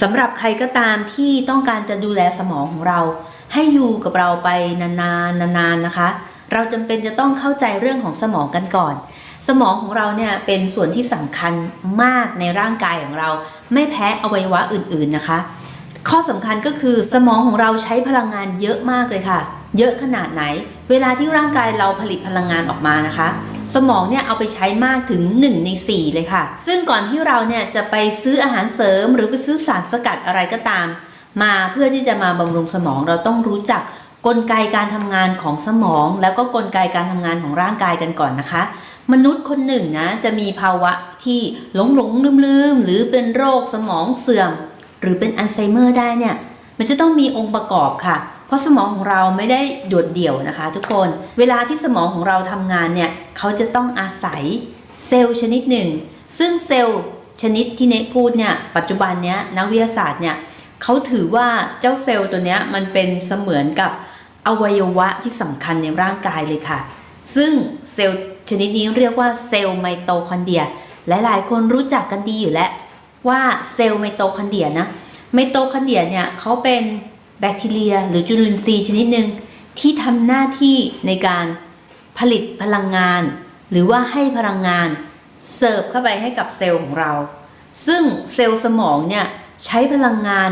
สำหรับใครก็ตามที่ต้องการจะดูแลสมองของเรา ให้อยู่กับเราไปนานๆนานๆนะคะ เราจำเป็นจะต้องเข้าใจเรื่องของสมองกันก่อน สมองของเราเนี่ยเป็นส่วนที่สำคัญมากในร่างกายของเรา ไม่แพ้อวัยวะอื่นๆนะคะ ข้อสำคัญก็คือสมองของเราใช้พลังงานเยอะมากเลยค่ะ เยอะขนาดไหน เวลาที่ร่างกายเราผลิตพลังงานออกมานะคะ สมองเนี่ยเอาไปใช้มากถึง 1 ใน 4 เลยค่ะ ซึ่งก่อนที่เราเนี่ยจะไปซื้ออาหารเสริม หรือไปซื้อสารสกัดอะไรก็ตาม มาเพื่อที่จะมาบำรุงสมองเราต้องรู้จักกลไกการทำงานของสมอง แล้วก็กลไกการทำงานของร่างกายกันก่อนนะคะ มนุษย์คนหนึ่งนะจะมีภาวะที่หลงหลงลืมลืมหรือเป็นโรคสมองเสื่อม หรือเป็นอัลไซเมอร์ได้เนี่ยมันจะต้องมีองค์ประกอบค่ะ เพราะสมองของเราไม่ได้โดดเดี่ยวนะคะ ทุกคน เวลาที่สมองของเราทำงานเนี่ยเขาจะต้องอาศัยเซลล์ชนิดหนึ่ง ซึ่งเซลล์ชนิดที่เนพูดเนี่ยปัจจุบันเนี้ยนักวิทยาศาสตร์เนี่ยเขาถือว่าเจ้าเซลล์ตัวเนี้ยมันเป็นเสมือนกับอวัยวะที่สำคัญในร่างกายเลยค่ะ ซึ่งเซลล์ชนิดนี้เรียกว่าเซลล์ไมโตคอนเดรียหลายๆ คนรู้จักกันดีอยู่แล้วว่าเซลล์ไมโตคอนเดรียนะไมโตคอนเดรียเนี่ยเขาเป็น แบคทีเรีย หรือจุลินทรีย์ชนิดหนึ่งที่ทำหน้าที่ในการผลิตพลังงาน หรือว่าให้พลังงานเสิร์ฟเข้าไปให้กับเซลล์ของเรา ซึ่งเซลล์สมองเนี่ยใช้พลังงาน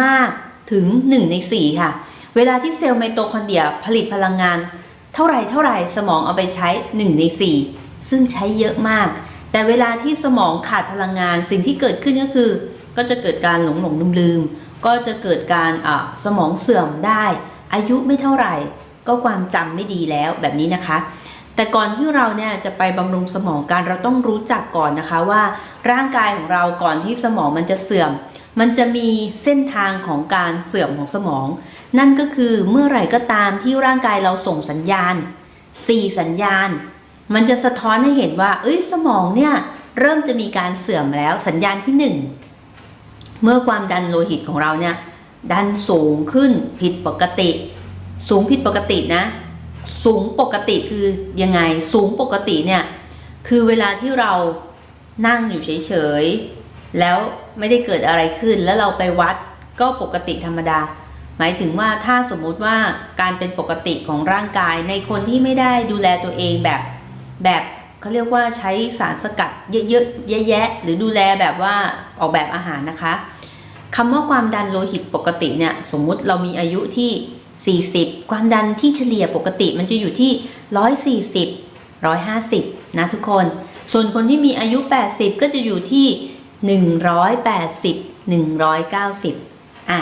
มากถึง 1 ใน 4 ค่ะ เวลาที่เซลล์ไมโตคอนเดรียผลิตพลังงาน เท่าไรเท่าไรสมองเอาไปใช้ 1 ใน 4 ซึ่งใช้เยอะมาก แต่เวลาที่สมองขาดพลังงานสิ่งที่เกิดขึ้นก็คือ ก็จะเกิดการหลงหลงลืมลืม ก็จะเกิดการอ่าสมองเสื่อมได้ อายุไม่เท่าไหร่ ก็ความจำไม่ดีแล้วแบบนี้นะคะ แต่ก่อนที่เราเนี่ยจะไปบำรุงสมองกันเราต้องรู้จักก่อนนะคะว่า ร่างกายของเราก่อนที่สมองมันจะเสื่อม มันจะมีเส้นทางของการเสื่อมของสมอง นั่นก็คือเมื่อไหร่ก็ตามที่ร่างกายเราส่งสัญญาณ 4 สัญญาณ มันจะสะท้อนให้เห็นว่า เอ้ยสมองเนี่ยเริ่มจะมีการเสื่อมแล้วสัญญาณที่ 1 เมื่อความดันโลหิตของเราเนี่ยดันสูงขึ้นผิดปกติ สูงผิดปกตินะ สูงปกติคือยังไงสูงปกติเนี่ยคือเวลาที่เรานั่งอยู่เฉยๆแล้วไม่ได้เกิดอะไรขึ้น แล้วเราไปวัดก็ปกติธรรมดา หมายถึงว่าถ้าสมมุติว่าการเป็นปกติของร่างกายในคนที่ไม่ได้ดูแลตัวเองแบบแบบ เขาเรียกว่าใช้สารสกัดเยอะๆแยะๆหรือดูแลแบบว่าออกแบบอาหารนะคะคำว่าความดันโลหิตปกติเนี่ยสมมุติเรามีอายุที่ 40 ความดันที่เฉลี่ยปกติมันจะอยู่ที่ 140 150 นะทุกคน ส่วนคนที่มีอายุ 80 ก็จะอยู่ที่ 180 190 อะ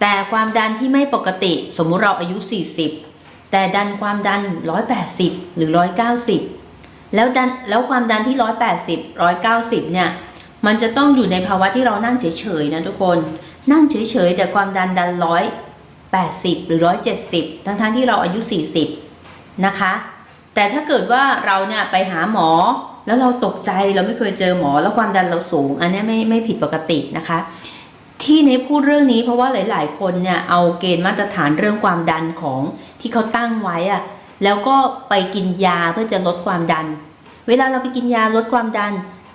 แต่ความดันที่ไม่ปกติสมมุติเราอายุ 40 แต่ดันความดัน 180 หรือ 190 แล้วดันแล้วความดันที่ 180 190 เนี่ย มันจะต้องอยู่ในภาวะที่เรานั่งเฉยๆนะทุกคน นั่งเฉยๆ แต่ความดันดัน 180 หรือ 170 ทั้งๆที่เราอายุ 40 นะคะ แต่ถ้าเกิดว่าเราเนี่ยไปหาหมอ แล้วเราตกใจเราไม่เคยเจอหมอ แล้วความดันเราสูง อันนี้ไม่ไม่ผิดปกตินะคะ ที่เนพูดเรื่องนี้เพราะว่าหลาย ๆ คนเนี่ยเอาเกณฑ์มาตรฐานเรื่องความดันของที่เขาตั้งไว้อะ แล้วก็ไปกินยาเพื่อจะลดความดัน เวลาเราไปกินยาลดความดัน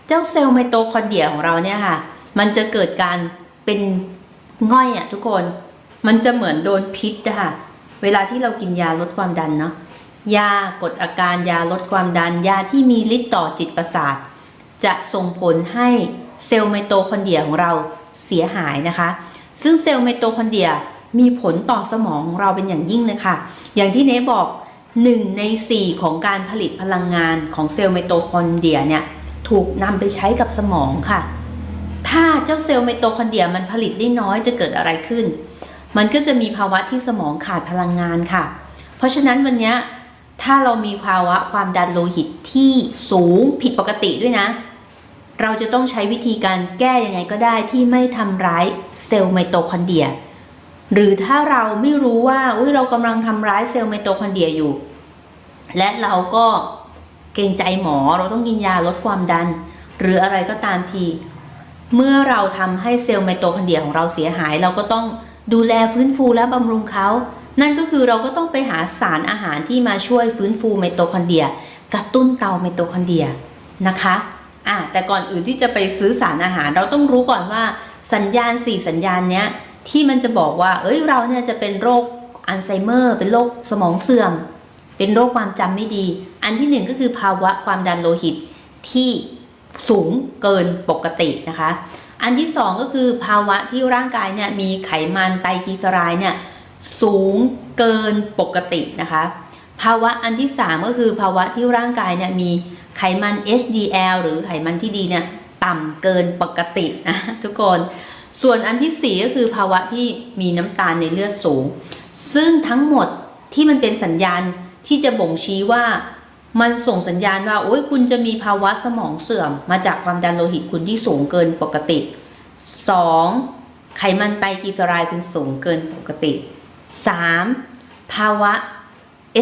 เจ้าเซลล์ไมโตคอนเดรียของเราเนี่ยค่ะ มันจะเกิดการเป็นง่อยอะทุกคน มันจะเหมือนโดนพิษอะค่ะ เวลาที่เรากินยาลดความดันเนาะ ยากดอาการยาลดความดัน ยาที่มีฤทธิ์ต่อจิตประสาท จะส่งผลให้เซลล์ไมโตคอนเดรียของเราเสียหายนะคะ ซึ่งเซลล์ไมโตคอนเดรียมีผลต่อสมองของเราเป็นอย่างยิ่งเลยค่ะ อย่างที่เนบอก 1ใน4ของการผลิตพลังงานของเซลล์ไมโตคอนเดรียเนี่ยถูกนำไปใช้กับสมองค่ะ ถ้าเจ้าเซลล์ไมโตคอนเดรียมันผลิตได้น้อยจะเกิดอะไรขึ้น มันก็จะมีภาวะที่สมองขาดพลังงานค่ะ เพราะฉะนั้นวันนี้ถ้าเรามีภาวะความดันโลหิตที่สูงผิดปกติด้วยนะ เราจะต้องใช้วิธีการแก้ยังไงก็ได้ที่ไม่ทำร้ายเซลล์ไมโตคอนเดรีย หรือถ้าเราไม่รู้ว่าอุ้ยเรากำลังทำร้ายเซลล์ไมโตคอนเดรียอยู่ และเราก็เกรงใจหมอเราต้องกินยาลดความดัน หรืออะไรก็ตามที เมื่อเราทำให้เซลล์ไมโตคอนเดรียของเราเสียหาย เราก็ต้องดูแลฟื้นฟูและบำรุงเขา นั่นก็คือเราก็ต้องไปหาสารอาหารที่มาช่วยฟื้นฟูไมโตคอนเดรียกระตุ้นเตาไมโตคอนเดรียนะคะอะแต่ก่อนอื่นที่จะไปซื้อสารอาหารเราต้องรู้ก่อนว่าสัญญาณ 4 สัญญาณเนี้ย ที่มันจะบอกว่า เอ้ยเราเนี่ยจะเป็นโรคอัลไซเมอร์ เป็นโรคสมองเสื่อม เป็นโรคความจำไม่ดี อันที่หนึ่งก็คือภาวะความดันโลหิตที่สูงเกินปกตินะคะ อันที่สองก็คือภาวะที่ร่างกายเนี่ยมีไขมันไตรกลีเซอไรด์เนี่ยสูงเกินปกตินะคะ ภาวะอันที่สามก็คือภาวะที่ร่างกายเนี่ยมีไขมัน HDL หรือไขมันที่ดีเนี่ยต่ำเกินปกตินะทุกคน ส่วนอันที่สี่ก็คือภาวะที่มีน้ำตาลในเลือดสูง ซึ่งทั้งหมดที่มันเป็นสัญญาณที่จะบ่งชี้ว่ามันส่งสัญญาณว่าโอ้ยคุณจะมีภาวะสมองเสื่อม มาจากความดันโลหิตคุณที่สูงเกินปกติ 2. ไขมันไตรกลีเซอไรด์คุณสูงเกินปกติ 3. ภาวะ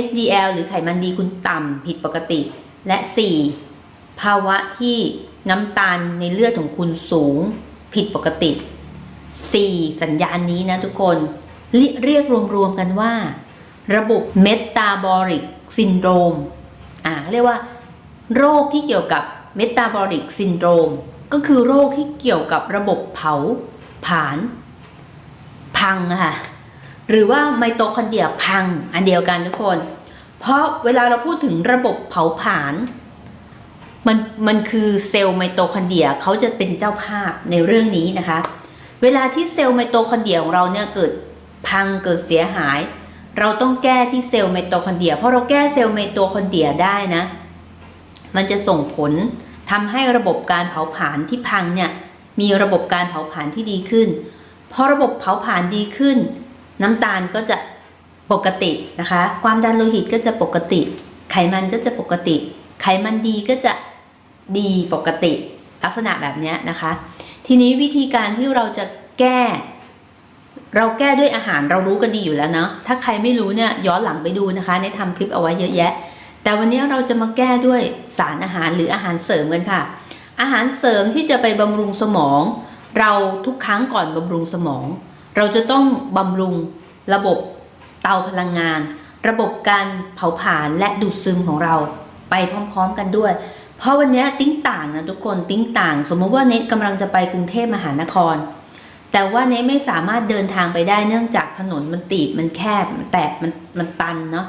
HDL หรือไขมันดีคุณต่ำผิดปกติ และ 4. ภาวะที่น้ำตาลในเลือดของคุณสูงผิดปกติ 4 สัญญาณนี้นะทุกคนเรียกรวมๆกันว่า ระบบเมตาบอลิกซินโดรมอ่าเรียกว่า โรคที่เกี่ยวกับเมตาบอลิกซินโดรมก็คือโรคที่เกี่ยวกับระบบเผาผลาญพังค่ะหรือว่าไมโตคอนเดรียพังอันเดียวกันทุกคน เพราะเวลาเราพูดถึงระบบเผาผลาญมันมันคือเซลล์ไมโตคอนเดรียเขาจะเป็นเจ้าภาพในเรื่องนี้นะคะ เวลาที่เซลล์ไมโตคอนเดรียของเราเนี่ยเกิดพังเกิดเสียหาย เราต้องแก้ที่เซลล์ไมโตคอนเดรียเพราะเราแก้เซลล์ไมโตคอนเดรียได้นะ มันจะส่งผลทำให้ระบบการเผาผลาญที่พังเนี่ยมีระบบการเผาผลาญที่ดีขึ้นพอระบบเผาผลาญดีขึ้น น้ำตาลก็จะปกตินะคะ ความดันโลหิตก็จะปกติ ไขมันก็จะปกติ ไขมันดีก็จะดีปกติ ลักษณะแบบเนี้ยนะคะ ทีนี้วิธีการที่เราจะแก้ เราแก้ด้วยอาหารเรารู้กันดีอยู่แล้วเนาะถ้าใครไม่รู้เนี่ยย้อนหลังไปดูนะคะ ในทำคลิปเอาไว้เยอะแยะ แต่วันนี้เราจะมาแก้ด้วยสารอาหารหรืออาหารเสริมกันค่ะ อาหารเสริมที่จะไปบำรุงสมอง เราทุกครั้งก่อนบำรุงสมอง เราจะต้องบำรุงระบบเตาพลังงาน ระบบการเผาผลาญและดูดซึมของเราไปพร้อม ๆ กันด้วย เพราะวันนี้ติ้งต่างนะทุกคนติ้งต่าง สมมติว่าเน็ตกำลังจะไปกรุงเทพมหานคร แต่ว่าเน็ตไม่สามารถเดินทางไปได้เนื่องจากถนนมันตีบมันแคบมันแตกมันมันตันเนาะ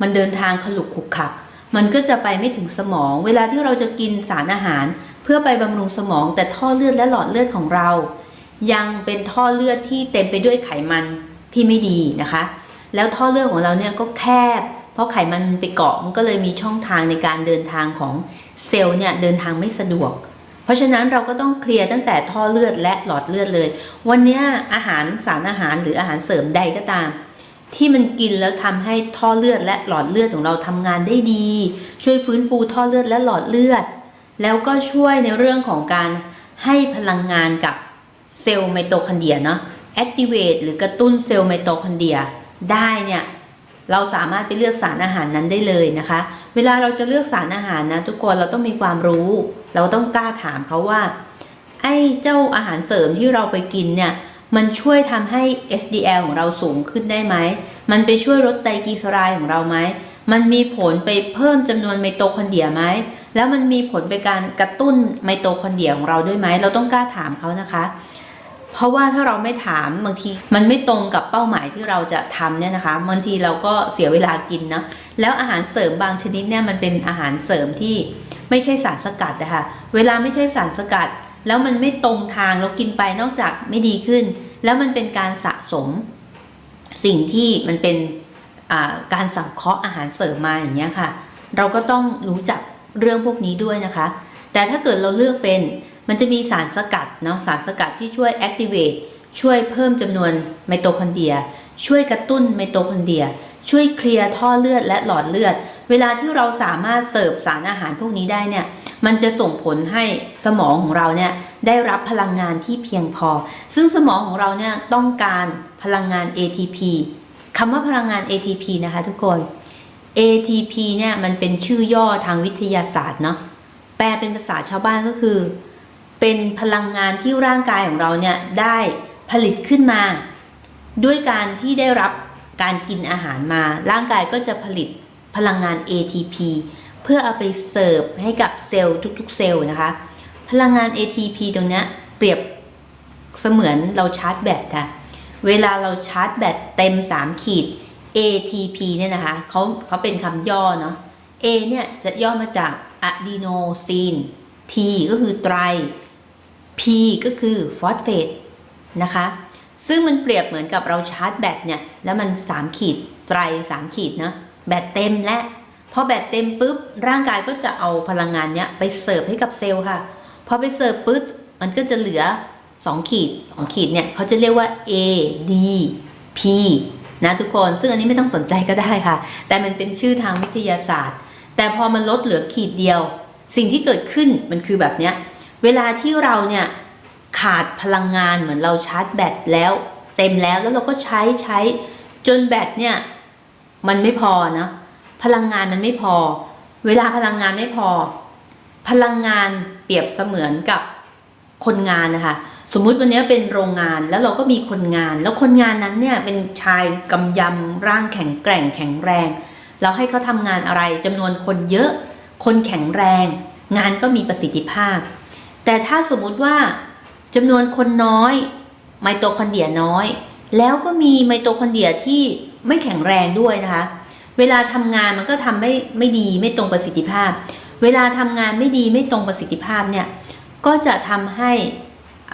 มันเดินทางขลุกขุกขัก มันก็จะไปไม่ถึงสมอง เวลาที่เราจะกินสารอาหาร เพื่อไปบำรุงสมอง แต่ท่อเลือดและหลอดเลือดของเรา ยังเป็นท่อเลือดที่เต็มไปด้วยไขมันที่ไม่ดีนะคะ แล้วท่อเลือดของเราเนี่ยก็แคบ เพราะไขมันไปเกาะมันก็เลยมีช่องทางในการเดินทางของเซลล์เนี่ยเดินทางไม่สะดวก เพราะฉะนั้นเราก็ต้องเคลียร์ตั้งแต่ท่อเลือดและหลอดเลือดเลย วันนี้อาหารสารอาหารหรืออาหารเสริมใดก็ตาม ที่มันกินแล้วทำให้ท่อเลือดและหลอดเลือดของเราทำงานได้ดี ช่วยฟื้นฟูท่อเลือดและหลอดเลือด แล้วก็ช่วยในเรื่องของการให้พลังงานกับเซลล์ไมโตคอนเดรียเนาะ activate หรือกระตุ้นเซลล์ไมโตคอนเดรียได้เนี่ย เราสามารถไปเลือกสารอาหารนั้นได้เลยนะคะ เวลาเราจะเลือกสารอาหารนะทุกคนเราต้องมีความรู้ เราต้องกล้าถามเขาว่า ไอ้เจ้าอาหารเสริมที่เราไปกินเนี่ย มันช่วยทำให้ HDL ของเราสูงขึ้นได้ไหม มันไปช่วยลดไตรกลีเซอไรด์ของเราไหม มันมีผลไปเพิ่มจำนวนไมโตคอนเดรียไหม แล้วมันมีผลไปการกระตุ้นไมโตคอนเดรียของเราด้วยไหม เราต้องกล้าถามเขานะคะ เพราะว่าถ้าเราไม่ถามบางทีมันไม่ตรงกับเป้าหมายที่เราจะทำเนี่ยนะคะบางทีเราก็เสียเวลากินเนาะแล้วอาหารเสริมบางชนิดเนี่ยมันเป็นอาหารเสริมที่ไม่ใช่สารสกัดนะคะเวลาไม่ใช่สารสกัด แล้วมันไม่ตรงทางเรากินไปนอกจากไม่ดีขึ้น แล้วมันเป็นการสะสมสิ่งที่มันเป็นการสังเคราะห์อาหารเสริมมาอย่างเงี้ยค่ะ เราก็ต้องรู้จักเรื่องพวกนี้ด้วยนะคะ แต่ถ้าเกิดเราเลือกเป็น มันจะมีสารสกัดเนาะสารสกัดที่ช่วย activate ช่วยเพิ่มจำนวนไมโตคอนเดรีย ช่วยกระตุ้นไมโตคอนเดรีย ช่วยเคลียร์ท่อเลือดและหลอดเลือด เวลาที่เราสามารถเสิร์ฟสารอาหารพวกนี้ได้เนี่ยมันจะส่งผลให้สมองของเราเนี่ยได้รับพลังงานที่เพียงพอ ซึ่งสมองของเราเนี่ยต้องการพลังงาน ATP คำว่าพลังงาน ATP นะคะทุกคน ATP เนี่ยมันเป็นชื่อย่อทางวิทยาศาสตร์เนาะแปลเป็นภาษาชาวบ้านก็คือ เป็นพลังงานที่ร่างกายของเราเนี่ยได้ผลิตขึ้นมา ด้วยการที่ได้รับการกินอาหารมา ร่างกายก็จะผลิตพลังงาน ATP เพื่อเอาไปเสิร์ฟให้กับเซลล์ทุกๆ เซลล์นะคะ พลังงาน ATP ตรงนี้เปรียบเสมือนเราชาร์จแบตค่ะเวลาเราชาร์จแบตเต็ม 3 ขีด ATP เนี่ยนะคะเขาเขาเป็นคำย่อเนาะ A เนี่ยจะย่อมาจากอะดีโนซีน T ก็คือไตร P ก็คือฟอสเฟตนะคะ ซึ่งมันเปรียบเหมือนกับเราชาร์จแบตเนี่ย แล้วมัน 3 ขีดไตร 3 ขีดเนาะแบตเต็มและพอแบตเต็มปุ๊บ ร่างกายก็จะเอาพลังงานเนี้ยไปเสิร์ฟให้กับเซลล์ค่ะ พอไปเสิร์ฟปุ๊บ มันก็จะเหลือ 2 ขีด 2 ขีดเนี่ยเขาจะเรียกว่า A D P นะทุกคน ซึ่งอันนี้ไม่ต้องสนใจก็ได้ค่ะ แต่มันเป็นชื่อทางวิทยาศาสตร์ แต่พอมันลดเหลือขีดเดียว สิ่งที่เกิดขึ้นมันคือแบบเนี้ย เวลาที่เราเนี่ยขาดพลังงานเหมือนเราชาร์จแบตแล้ว เต็มแล้วแล้วเราก็ใช้ใช้จนแบตเนี่ยมันไม่พอนะพลังงานมันไม่พอ เวลาพลังงานไม่พอ พลังงานเปรียบเสมือนกับคนงานนะคะสมมุติวันนี้เป็นโรงงานแล้วเราก็มีคนงาน แล้วคนงานนั้นเนี่ยเป็นชายกำยำร่างแข็งแกร่งแข็งแรง เราให้เขาทำงานอะไรจำนวนคนเยอะ คนแข็งแรง งานก็มีประสิทธิภาพ แต่ถ้าสมมุติว่าจำนวนคนน้อยไมโตคอนเดียน้อย แล้วก็มีไมโตคอนเดียที่ไม่แข็งแรงด้วยนะคะ เวลาทำงานมันก็ทำไม่ไม่ดีไม่ตรงประสิทธิภาพ เวลาทำงานไม่ดีไม่ตรงประสิทธิภาพเนี่ยก็จะทำให้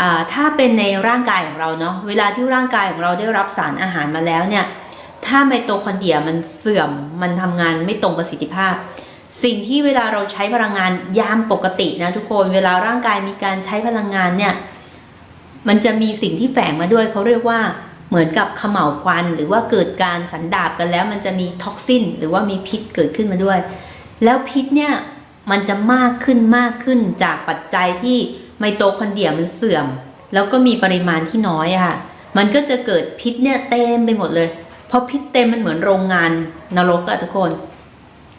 อ่าถ้าเป็นในร่างกายของเราเนาะเวลาที่ร่างกายของเราได้รับสารอาหารมาแล้วเนี่ยถ้าไมโตคอนเดียมันเสื่อมมันทำงานไม่ตรงประสิทธิภาพ สิ่งที่เวลาเราใช้พลังงานยามปกตินะทุกคนเวลาร่างกายมีการใช้พลังงานเนี่ยมันจะมีสิ่งที่แฝงมาด้วยเขาเรียกว่าเหมือนกับขม่าวควัน หรือว่าเกิดการสันดาบกันแล้วมันจะมีท็อกซินหรือว่ามีพิษเกิดขึ้นมาด้วย แล้วพิษเนี่ยมันจะมากขึ้นมากขึ้นจากปัจจัยที่ไมโตคอนเดรียมันเสื่อม แล้วก็มีปริมาณที่น้อยอะค่ะมันก็จะเกิดพิษเนี่ยเต็มไปหมดเลย เพราะพิษเต็มมันเหมือนโรงงานนรกอะทุกคน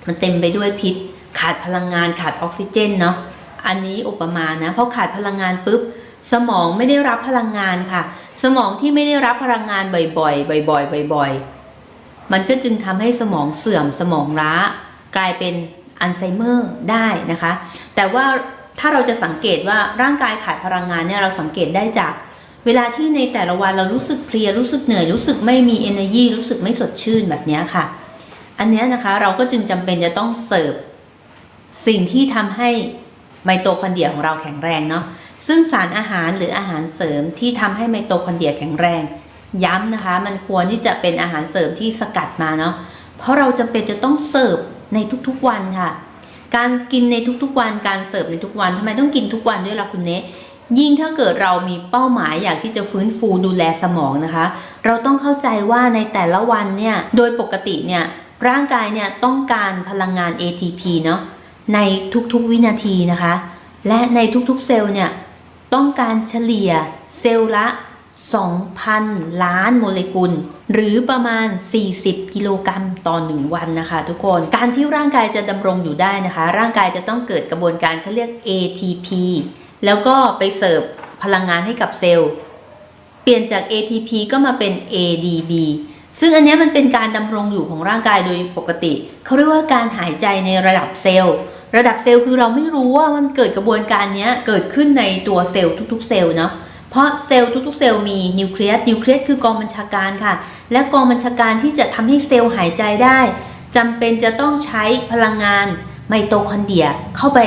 มันเต็มไปด้วยพิษ ขาดพลังงานขาดออกซิเจนเนาะอันนี้อุปมานะเพราะขาดพลังงานปุ๊บสมองไม่ได้รับพลังงานค่ะ สมองที่ไม่ได้รับพลังงานบ่อยๆ บ่อย ๆ บ่อย ๆ มันก็จึงทำให้สมองเสื่อมสมองล้า กลายเป็นอัลไซเมอร์ได้นะคะ แต่ว่าถ้าเราจะสังเกตว่าร่างกายขาดพลังงานเนี่ยเราสังเกตได้จาก เวลาที่ในแต่ละวันเรารู้สึกเพลียรู้สึกเหนื่อยรู้สึกไม่มี energy รู้สึกไม่สดชื่นแบบนี้ค่ะ อันนี้นะคะเราก็จึงจำเป็นจะต้องเสิร์ฟสิ่งที่ทำให้ไมโตคอนเดรียของเราแข็งแรงเนาะซึ่งสารอาหารหรืออาหารเสริมที่ทำให้ไมโตคอนเดรียแข็งแรง ย้ำนะคะ มันควรที่จะเป็นอาหารเสริมที่สกัดมาเนาะเพราะเราจำเป็นจะต้องเสิร์ฟในทุกๆวันค่ะ การกินในทุกๆวันการเสิร์ฟในทุกวันทำไมต้องกินทุกวันด้วยล่ะคุณเนยิ่งถ้าเกิดเรามีเป้าหมายอยากที่จะฟื้นฟูดูแลสมองนะคะ เราต้องเข้าใจว่าในแต่ละวันเนี่ยโดยปกติเนี่ย ร่างกายเนี่ยต้องการพลังงาน ATP เนาะในทุกๆวินาทีนะคะ และในทุกๆเซลล์เนี่ยต้องการเฉลี่ยเซลล์ละ 2,000 ล้านโมเลกุล หรือประมาณ 40 กิโลกรัมต่อ 1 วันนะคะ ทุกคน การที่ร่างกายจะดำรงอยู่ได้นะคะ ร่างกายจะต้องเกิดกระบวนการเขาเรียก ATP แล้วก็ไปเสิร์ฟพลังงานให้กับเซลล์ เปลี่ยนจาก ATP ก็มาเป็น ADB ซึ่งอันนี้มันเป็นการดำรงอยู่ของร่างกายโดยปกติ เขาเรียกว่าการหายใจในระดับเซลล์ ระดับเซลล์คือเราไม่รู้ว่ามันเกิดกระบวนการนี้เกิดขึ้นในตัวเซลล์ทุกๆ เซลล์เนาะเพราะเซลล์ทุกๆ เซลล์มีนิวเคลียสนิวเคลียสคือกองบัญชาการค่ะ และกองบัญชาการที่จะทำให้เซลล์หายใจได้จำเป็นจะต้องใช้พลังงานไมโตคอนเดรียเข้าไป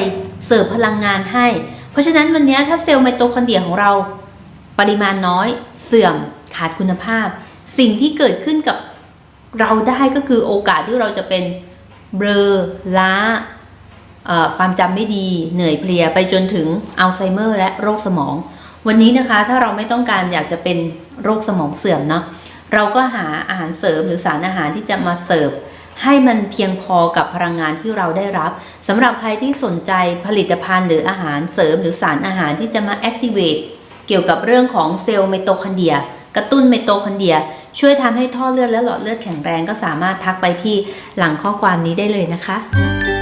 เสิร์ฟพลังงานให้ เพราะฉะนั้นวันนี้ถ้าเซลล์ไมโตคอนเดรียของเรา ปริมาณน้อยเสื่อมขาดคุณภาพ สิ่งที่เกิดขึ้นกับเราได้ก็คือโอกาสที่เราจะเป็นเบลอล้าความจำไม่ดีเหนื่อยเพลียไปจนถึงอัลไซเมอร์และโรคสมอง วันนี้นะคะถ้าเราไม่ต้องการอยากจะเป็นโรคสมองเสื่อมเนาะเราก็หาอาหารเสริมหรือสารอาหารที่จะมาเสิร์ฟให้มันเพียงพอกับพลังงานที่เราได้รับสำหรับใครที่สนใจผลิตภัณฑ์หรืออาหารเสริมหรือสารอาหารที่จะมา activate เกี่ยวกับเรื่องของเซลล์ไมโตคอนเดรีย กระตุ้นไมโตคอนเดีย ช่วยทำให้ท่อเลือดและหลอดเลือดแข็งแรงก็สามารถทักไปที่หลังข้อความนี้ได้เลยนะคะ